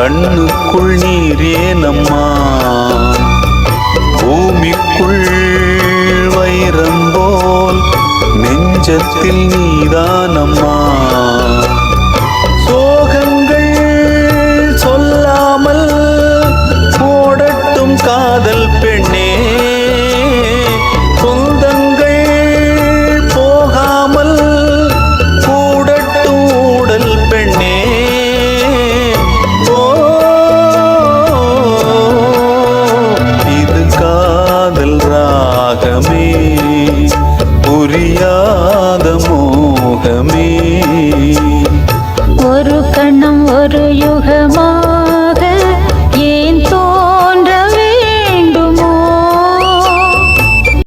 கண்ணுக்குள் நீரேனம்மா பூமிக்குள் வைரம் போல் நெஞ்சத்தில் நீதானம்மா மோகமே புரியாத மோகமே. ஒரு கண்ணம் ஒரு யுகம்